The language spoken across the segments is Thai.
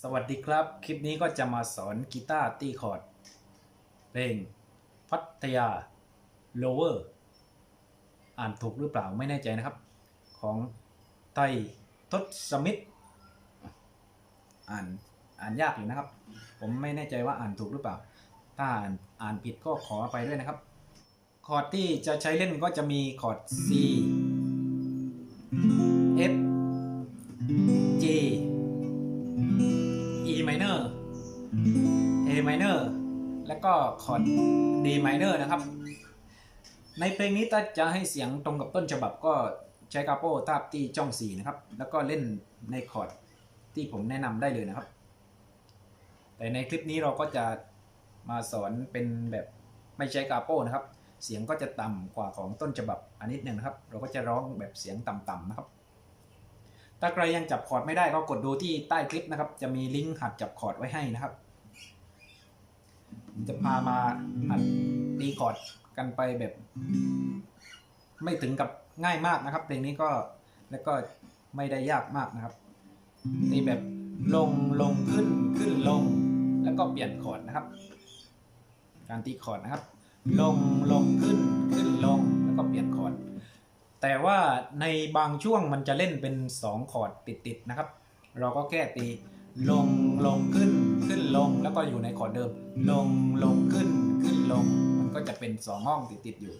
สวัสดีครับ คลิปนี้ก็จะมาสอนกีตาร์ตีคอร์ดเพลงพัทยา lower อ่านถูกหรือเปล่าไม่แน่ใจนะครับ ของไททศมิตรอ่านอ่านยากอยู่นะครับ ผมไม่แน่ใจว่าอ่านถูกหรือเปล่า ถ้าอ่านอ่านผิดก็ขออภัยด้วยนะครับ คอร์ดที่จะใช้เล่นก็จะมีคอร์ด C A minor แล้วก็คอร์ด D minor นะครับ ในเพลงนี้ถ้าจะให้เสียงตรงกับต้นฉบับก็ใช้กาโป้ทาบที่จ้องสีนะครับ แล้วก็เล่นในคอร์ดที่ผมแนะนำได้เลยนะครับ แต่ในคลิปนี้เราก็จะมาสอนเป็นแบบไม่ใช้กาโป้นะครับ เสียงก็จะต่ำกว่าของต้นฉบับอันนิดหนึ่งนะครับ เราก็จะร้องแบบเสียงต่ำๆนะครับ ถ้าใครยังจับคอร์ดไม่ได้ก็กดดูที่ใต้คลิปนะครับ จะมีลิงก์หัดจับคอร์ดไว้ให้นะครับ จะพามาหัดตีคอร์ดกันไปแบบ ไม่ถึงกับง่ายมากนะครับเพลงนี้ก็แล้วก็ไม่ได้ยากมากนะครับตีแบบลงลงขึ้นขึ้นลง แล้วก็เปลี่ยนคอร์ดนะครับ การตีคอร์ดนะครับ ลงลงขึ้นขึ้นลงแล้วก็เปลี่ยนคอร์ดแต่ว่าในบางช่วงมันจะเล่นเป็น 2 คอร์ดติดๆนะครับ เราก็แค่ตีลงลงขึ้น งแล้วก็อยู่ในคอร์ดเดิม ลงลงขึ้นขึ้นลง มันก็จะเป็น 2 ห้องติดๆอยู่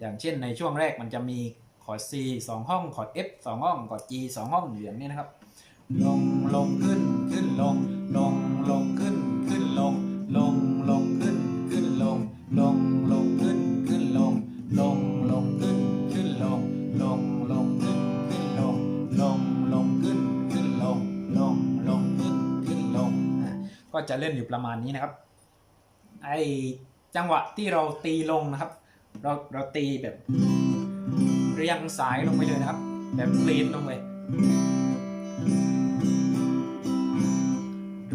อย่างเช่นในช่วงแรกมันจะมีคอร์ด C 2ห้องคอร์ด F 2ห้องคอร์ด G 2ห้องอยู่อย่างนี้นะครับ ลงลงขึ้นขึ้นลงลงลงขึ้น ก็จะเล่นอยู่ประมาณนี้นะครับ ไอจังหวะที่เราตีลงนะครับ เราเราตีแบบเรียงสายลงไปเลยนะครับ แบบกรีดลงไป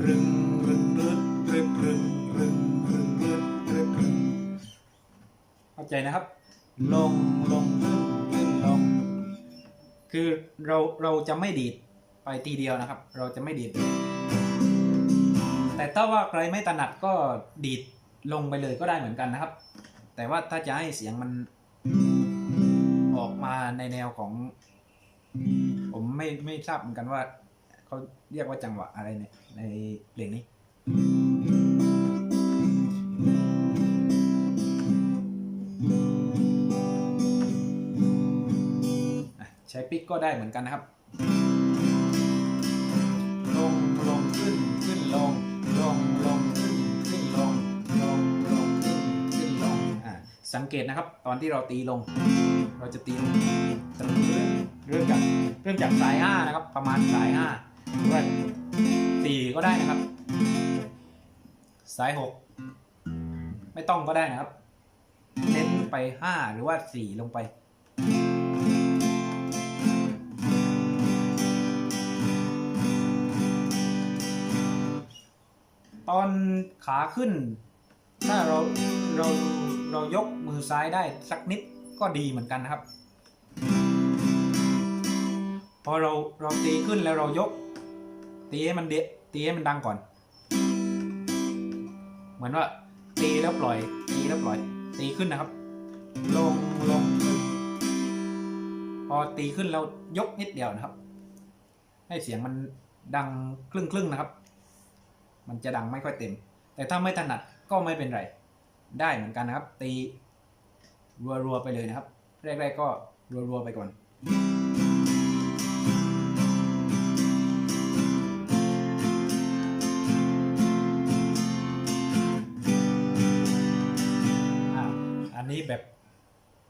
รึงรึงรึดรึดรึงรึงรึงรึดรึดรึงเข้าใจนะครับ ลงลงขึ้นขึ้นลง คือเราเราจะไม่ดีดไปทีเดียวนะครับ เราจะไม่ดีด แต่ถ้าว่าใครไม่ถนัดก็ดีดลงไปเลยก็ได้เหมือนกันนะครับ แต่ว่าถ้าจะให้เสียงมันออกมาในแนวของ ผมไม่ไม่ทราบเหมือนกันว่าเขาเรียกว่าจังหวะอะไรเนี่ยในเพลงนี้ใช้ปิกก็ได้เหมือนกันนะครับ งลงขึ้นขึ้นลงลงลงขึ้นขึ้นลงอะสังเกตนะครับ ตอนที่เราตีลง เราจะตีลงเริ่มจากเริ่มจากสายห้านะครับ ประมาณสายห้าหรือว่าสี่ก็ได้นะครับ สายหกไม่ต้องก็ได้นะครับ เน้นไปห้าหรือว่าสี่ลงไป ตอนขาขึ้น ถ้าเราเราเรายกมือซ้ายได้สักนิดก็ดีเหมือนกันนะครับ พอเราเราตีขึ้นแล้วเรายก ตีให้มันเดะตีให้มันดังก่อน เหมือนว่าตีแล้วปล่อย ตีแล้วปล่อย ตีขึ้นนะครับ ลงลงขึ้น พอตีขึ้นแล้วยกนิดเดียวนะครับ ให้เสียงมันดังครึ่งครึ่งๆนะครับ มันจะดังไม่ค่อยเต็ม แต่ถ้าไม่ถนัดก็ไม่เป็นไร ได้เหมือนกันนะครับ ตีรัวๆไปเลยนะครับ แรกๆก็รัวๆไปก่อนอันนี้แบบ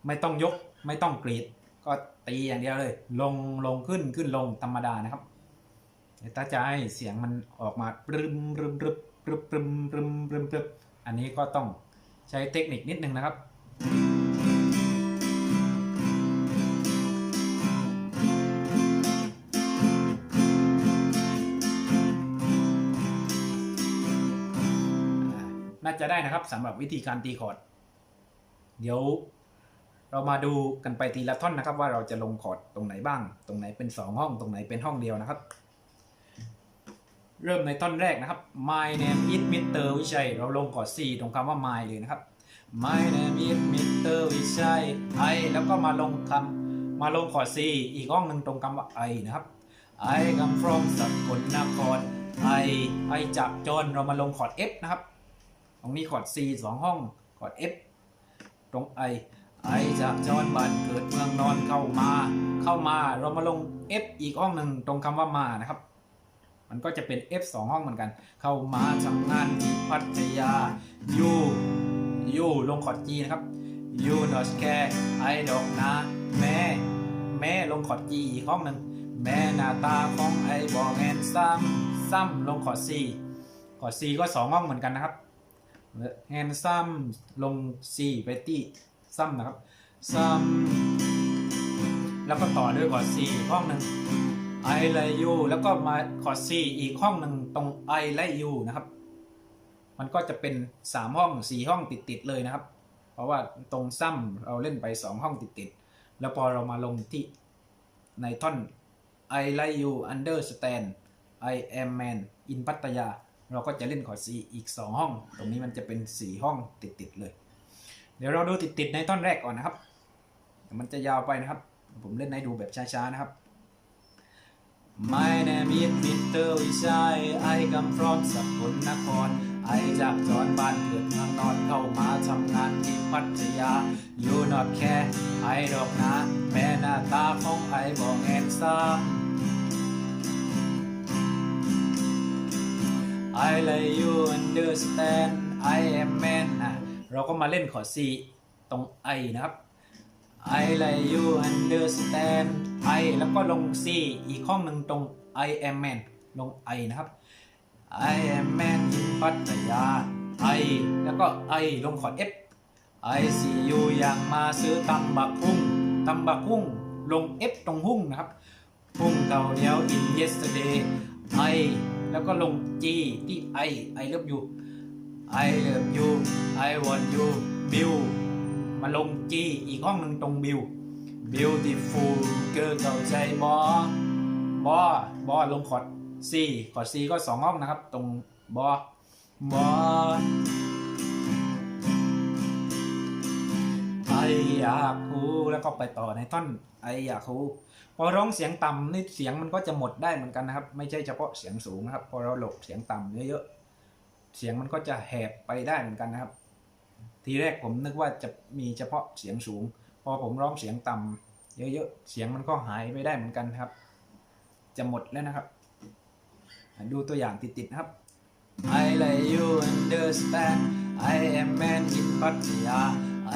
ไม่ต้องยกไม่ต้องกรีด ก็ตีอย่างเดียวเลย ลงลงขึ้นขึ้นลงธรรมดานะครับ ต่ถ้าจะให้เสียงมันออกมาปรึมปรึมปรึมปรึมปรึมปรึมปรึมปรึมอันนี้ก็ต้องใช้เทคนิคนิดนึงนะครับน่าจะได้นะครับสำหรับวิธีการตีคอร์ด เดี๋ยวเรามาดูกันไปทีละท่อนนะครับ ว่าเราจะลงคอร์ดตรงไหนบ้าง ตรงไหนเป็น 2 ห้องตรงไหนเป็นห้องเดียวนะครับ เริ่มในท่อนแรกนะครับ My name is Mr. วิชัย เราลงก่อน C ตรงคำว่า my เลยนะครับ My name is Mr. วิชัย I แล้วก็มาลงคำมาลงก่อน C อีกห้องหนึ่งตรงคำว่า I นะครับ I come from สกลนคร I I จากจนเรามาลงคอร์ด F นะครับ ตรงนี้คอร์ด C สองห้องคอร์ด F ตรง I I จากจอนบ้านเกิดเมืองนอนเข้ามา เข้ามาเรามาลง F อีกห้องหนึ่งตรงคำว่ามานะครับ มันก็จะเป็น F สองห้องเหมือนกัน เข้ามาทำงานที่พัทยา U U ลงคอร์ด G นะครับ You not care I ดอกนาแม่ แม่ลงคอร์ด G อีกห้องหนึ่งแม่หน้าตาของไอ้บอแอนซ้ำซ้ำลงคอร์ด C คอร์ด C ก็สองห้องเหมือนกันนะครับแอนซ้ำลง C ไปที่ซ้ำนะครับซ้ำแล้วก็ต่อด้วยคอร์ด C อีห้องหนึ่ง I และ U แล้วก็มาคอร์ด C อีกห้องหนึ่งตรง I และ U นะครับ มันก็จะเป็น3ห้อง4ห้องติดๆเลยนะครับ เพราะว่าตรงซ้ำเราเล่นไป2ห้องติดๆแล้วพอเรามาลงที่ในท่อน I like you understand I am man in ปัตยา เราก็จะเล่นคอร์ด C อีก 2 ห้อง ตรงนี้มันจะเป็น 4 ห้องติด ๆ เลย เดี๋ยวเราดูติด ๆ ในท่อนแรกก่อนนะครับ มันจะยาวไปนะครับ ผมเล่นให้ดูแบบช้า ๆ นะครับ My name is Mr. วิชัย I come from สกลนคร I จากจอนบ้านเกิดเมืองนอนเข้ามาทำงานที่พัทยา You not care I ดอกนะ แม่หน้าตาของ I บอกแอนซ้ำ I let you understand I am man นะเราก็มาเล่นคอร์ด C ตรง I นะครับ I like you understand I แล้วก็ลง C อีกห้องหนึ่งตรง I am man ลง I นะครับ I am man in ปัตยา I แล้วก็ I ลงคอด F I see you อย่ากมาซื้อตำบักหุ่งตำบักหุ่งลง F ตรงหุ่งนะครับหุ่งเก่าเดียว in yesterday I แล้วก็ลง G ที่ I I love you I love you I want you Bill มาลง G อีกห้องหนึ่งตรง Bill beautiful girl เข้าใจบอบอบอลงคอร์ด C คอร์ด C ก็สองห้องนะครับ ตรงบอบอ ไออยากคูแล้วก็ไปต่อในท่อนไออยากคูพอร้องเสียงต่ำนี่เสียงมันก็จะหมดได้เหมือนกันนะครับ ไม่ใช่เฉพาะเสียงสูงนะครับ พอเราหลบเสียงต่ำเยอะๆเสียงมันก็จะแหบไปได้เหมือนกันนะครับ ทีแรกผมนึกว่าจะมีเฉพาะเสียงสูง พอผมร้องเสียงต่ำเยอะๆ เสียงมันก็หายไปได้เหมือนกันครับ จะหมดแล้วนะครับ ดูตัวอย่างติดๆนะครับ I let you understand I am man in ปัตยา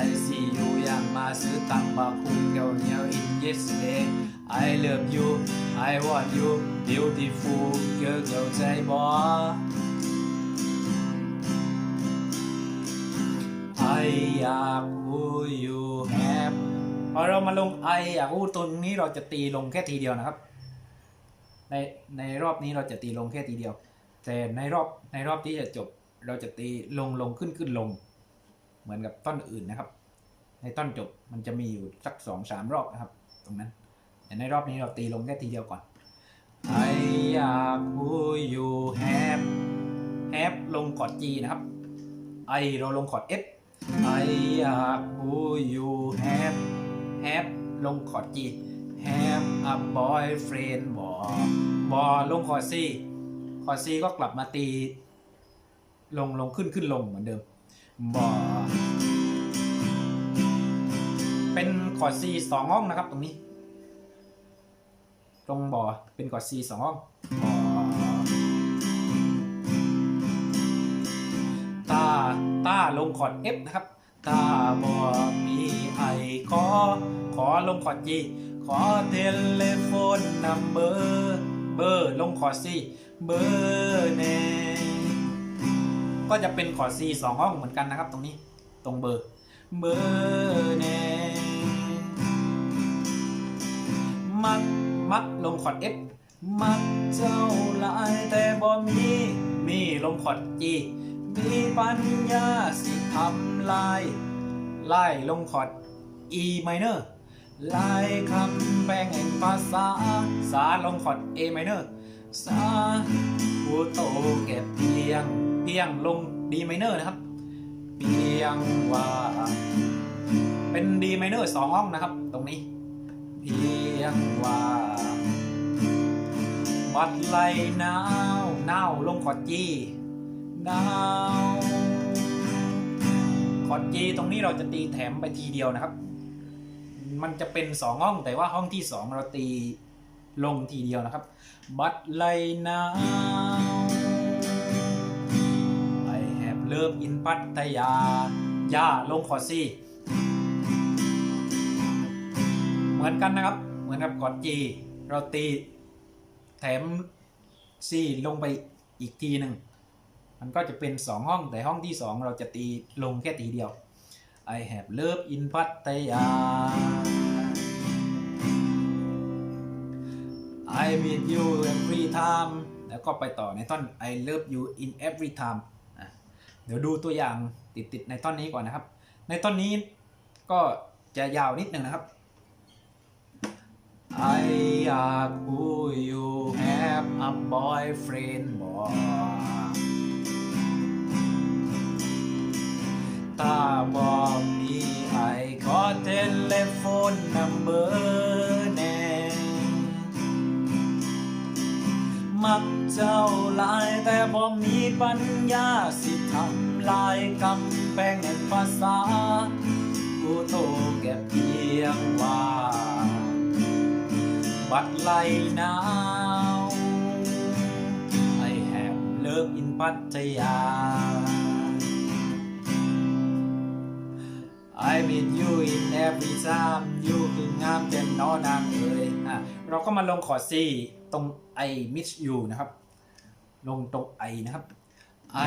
I see you อย่ากมาซื้อตังบาคุงเกียวเหนียว in yesterday I love you I want you beautiful girl เข้าใจบ่ I อยากรู้ you have พอเรามาลง I อยากรู้ตรงนี้เราจะตีลงแค่ทีเดียวนะครับ ในในรอบนี้เราจะตีลงแค่ทีเดียว แต่ในรอบในรอบที่จะจบ เราจะตีลงลงขึ้นขึ้นลง เหมือนกับต้นอื่นนะครับ ในต้นจบมันจะมีอยู่สักสองสามรอบนะครับ ตรงนั้น แต่ในรอบนี้เราตีลงแค่ทีเดียวก่อน I อยากรู้ you have have ลงคอร์ด G นะครับ I เราลงคอร์ด F I อยากรู้ you have have ลงคอร์ด G have a boyfriend บอบอลงคอร์ด C คอร์ด C ก็กลับมาตี ลงลงขึ้นขึ้นลงเหมือนเดิมบอเป็นคอร์ด C สองห้องนะครับตรงนี้ ตรงบอเป็นคอร์ด C สองห้องบอ ตาตาลงคอร์ด F นะครับตาบอมีไอขอ ขอลงคอร์ด G ขอเทเลโฟนนัมเบอร์เบอร์ลงคอร์ด C เบอร์เนก็จะเป็นคอร์ด C สองห้องเหมือนกันนะครับ ตรงนี้ตรงเบอร์เบอร์เนมักมักลงคอร์ด F มักเจ้าหลายแต่บ่มีมีลงคอร์ด G มีปัญญาสิทำลาย ไล่ลงคอร์ด E minor ลายคำแปลงแห่งภาษา สาลงคอร์ด A minor สาอูโตเก็บเพียง เพียงลงดีไมเนอร์นะครับ เพียงว่า เป็นดีไมเนอร์สองห้องนะครับ ตรงนี้ เพียงว่าบัดไหลหนาวหนาวลงคอร์ดจี หนาวคอร์ดจีตรงนี้เราจะตีแถมไปทีเดียวนะครับ มันจะเป็นสองห้องแต่ว่าห้องที่สองเราตีลงทีเดียวนะครับ บัดไลนาว I have love in พัทยา ย่าลงคอร์ดซีเหมือนกันนะครับ เหมือนกับกอร์ดจีเราตีแถมซีลงไปอีกทีหนึ่ง มันก็จะเป็น 2 ห้องแต่ห้องที่ 2 เราจะตีลงแค่ทีเดียว I have love in พัทยา I meet you every time แล้วก็ไปต่อในท่อน I love you in every time เดี๋ยวดูตัวอย่างติดๆในท่อนนี้ก่อนนะครับ ในท่อนนี้ก็จะยาวนิดนึงนะครับ I อยากรู้ you have a boyfriend บ อกถ้าบอกมีไอขอเทเลโฟนนัมเบอร์แน่มักเจ้าลายแต่บ่มีปัญญาสิทำลายกำแพงแห่งภาษา กูโทรแก่เพียงว่า บัดไลหนาว I have love in พัทยา I meet you in every time you คืองามเต็มนอนางเอ๋ยอะเราก็มาลงคอร์ด C ตรง I miss you นะครับ ลงตรง I นะครับ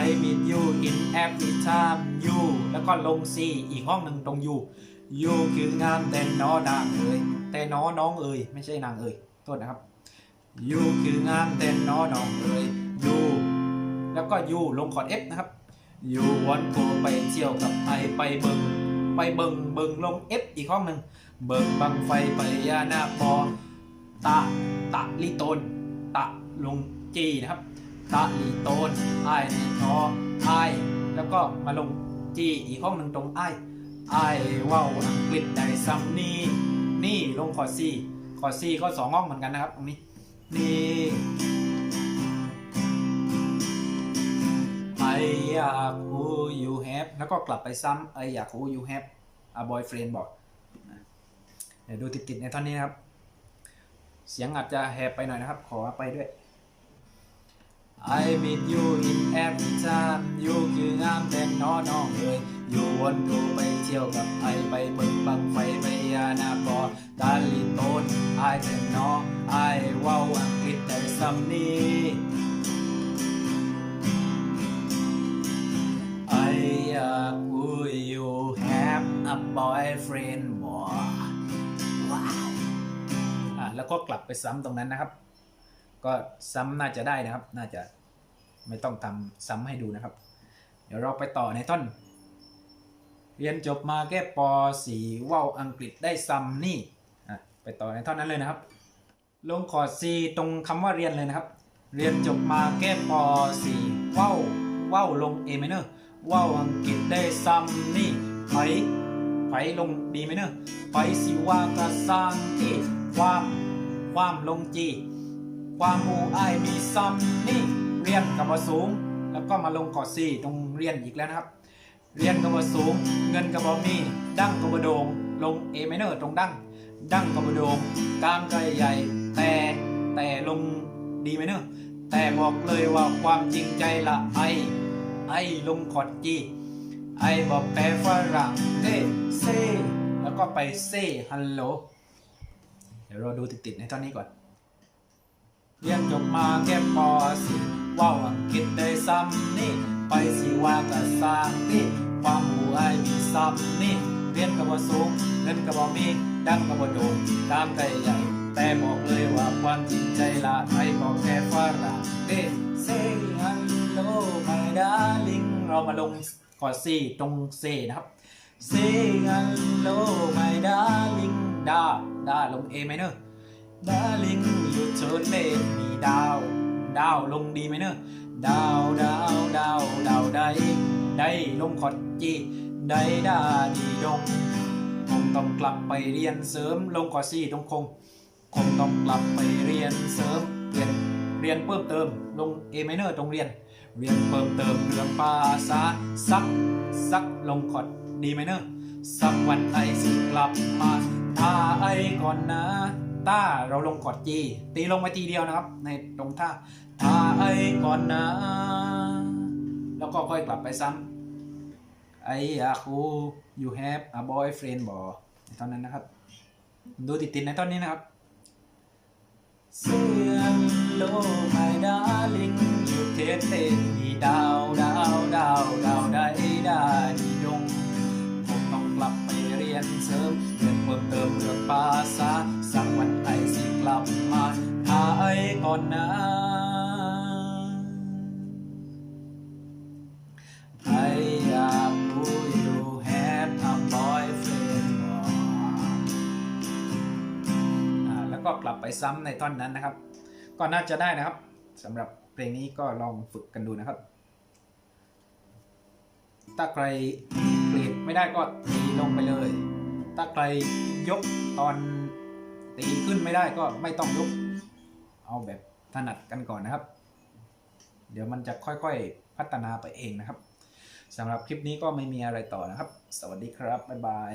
I meet you in every time you แล้วก็ลง C อีกห้องหนึ่งตรง you you คืองามแต่นอนางเอ๋ยแต่น้อน้องเอ๋ยไม่ใช่นางเอ๋ยโทษนะครับ you คืองามแต่น้อน้องเอ๋ย you แล้วก็ you ลงคอร์ด F นะครับ you want go ไปเที่ยวกับไอไปเบิง ไปเบิงเบิงลง F อีกห้องหนึ่งเบิงบังไฟไปยานาปอตะตะลิโตนตะลงจีนะครับตะลีโตนไอในทอไอแล้วก็มาลงจีอีกห้องหนึ่งตรงไอไอว่าวอังกฤษได้ซัมนี่นี่ลงคอซีคอซีก็สองห้องเหมือนกันนะครับตรงนี้นี่ ออยากฮู้ you have แล้วก็กลับไปซ้ำไออยากฮู้ you have a boyfriend บอกเดี๋ยวดูติดๆในท่อนนี้นะครับ เสียงอาจจะแหบไปหน่อยนะครับ ขอไปด้วย I meet you in every time you คืองามแต่นอน้องเอ๋ย you want to ไปเที่ยวกับไอไปเบิ่งบังไฟไปยานาบอตาลิโตนไอแต่นอไอว้าอังกฤษแต่ซ้ำนี้ อยากรู้ you have a boyfriend บ่ว้าวอะแล้วก็กลับไปซ้ำตรงนั้นนะครับ ก็ซ้ำน่าจะได้นะครับ น่าจะไม่ต้องทำซ้ำให้ดูนะครับ เดี๋ยวเราไปต่อในท่อน เรียนจบมาแค่ป .4 ว่าวอังกฤษได้ซ้ำนี่อะไปต่อในท่อนนั้นเลยนะครับ ลงคอร์ด C ตรงคำว่าเรียนเลยนะครับ เรียนจบมาแค่ป .4 ว่าวว่าวลง A minor ว่าวอังกฤษได้ซ้ำนี่ไผไผลง D minor ไปสิว่ากระสร้างที่ความความลง G ความหมูไอายมีซ้ำนี่เรียนกับว่าสูง แล้วก็มาลงคอร์ด C ตรงเรียนอีกแล้วนะครับ เรียนกับว่าสูง เงินกับว่ามี ดั้งกับว่าโดงลง A minor ตรงดั้งดั้งกับว่าโดงกลางก็ใหญ่แต่แต่ลง D minor แต่บอกเลยว่าความจริงใจละไอ ไอ้ลงคอร์ด G ไอ้บอกแปลฝรั่งเอ้เซ่แล้วก็ไปเซ่ฮัลโหลเดี๋ยวเราดูติดๆในท่อนนี้ก่อน เรียนจบมาแค่ป .4 ว่าวอังกฤษได้ซ้ำนี่ ไปสิว่าก็สร้างนี่ความหูไอายมีซ้ำนี่ เรียนกับว่าสูงเงินกับว่ามีดังกับว่าโด่งตามใจใหญ่ แต่บอกเลยว่าความจริงใจละไอบอกแค่ฝรั่งเอ้เซ่ฮัลโหล ไม่ดาลิงเรามาลงคอร์ดซีตรงเซนะครับ Say hello my darling ดาดาลง A minor Darling you turn let me down ดาวลงดีไหมเนอะดาวดาวดาวดาวได้ได้ลงคอร์ดจีได้ดาดีดงคงต้องกลับไปเรียนเสริมลงคอร์ดซีตรงคงคงต้องกลับไปเรียนเสริมเรียนเรียนเพิ่มเติมลง A minor ตรงเรียน เรียนเพิ่มเติมเรื่องภาษาซักซักลงคอร์ดดีไหมเนอะสักวันไอสิกลับมาท่าไอก่อนนะต้าเราลงคอร์ดจีตีลงไปทีเดียวนะครับ ในตรงท่าท่าไอก่อนนะ แล้วก็ค่อยกลับไปซ้ำไออากรู้ you have a boyfriend บอในตอนนั้นนะครับ ดูติดติดๆในตอนนี้นะครับ เสียงโลไมดาลิงอยู่เทปเต้นมีดาวดาวดาวดาวได้ได้ดีดงผมต้องกลับไปเรียนเสริมเรียนเพิ่มเติมเรื่องภาษาสักวันไอสิกลับมาหาไอก่อนนะไออยากรู้ you have a boyfriend บ่ ก็กลับไปซ้ำในท่อนนั้นนะครับ ก็น่าจะได้นะครับสำหรับเพลงนี้ก็ลองฝึกกันดูนะครับ ถ้าใครเกรีดไม่ได้ก็ตีลงไปเลย ถ้าใครยกตอนตีขึ้นไม่ได้ก็ไม่ต้องยก เอาแบบถนัดกันก่อนนะครับ เดี๋ยวมันจะค่อยๆพัฒนาไปเองนะครับสำหรับคลิปนี้ก็ไม่มีอะไรต่อนะครับ สวัสดีครับ บ๊ายบาย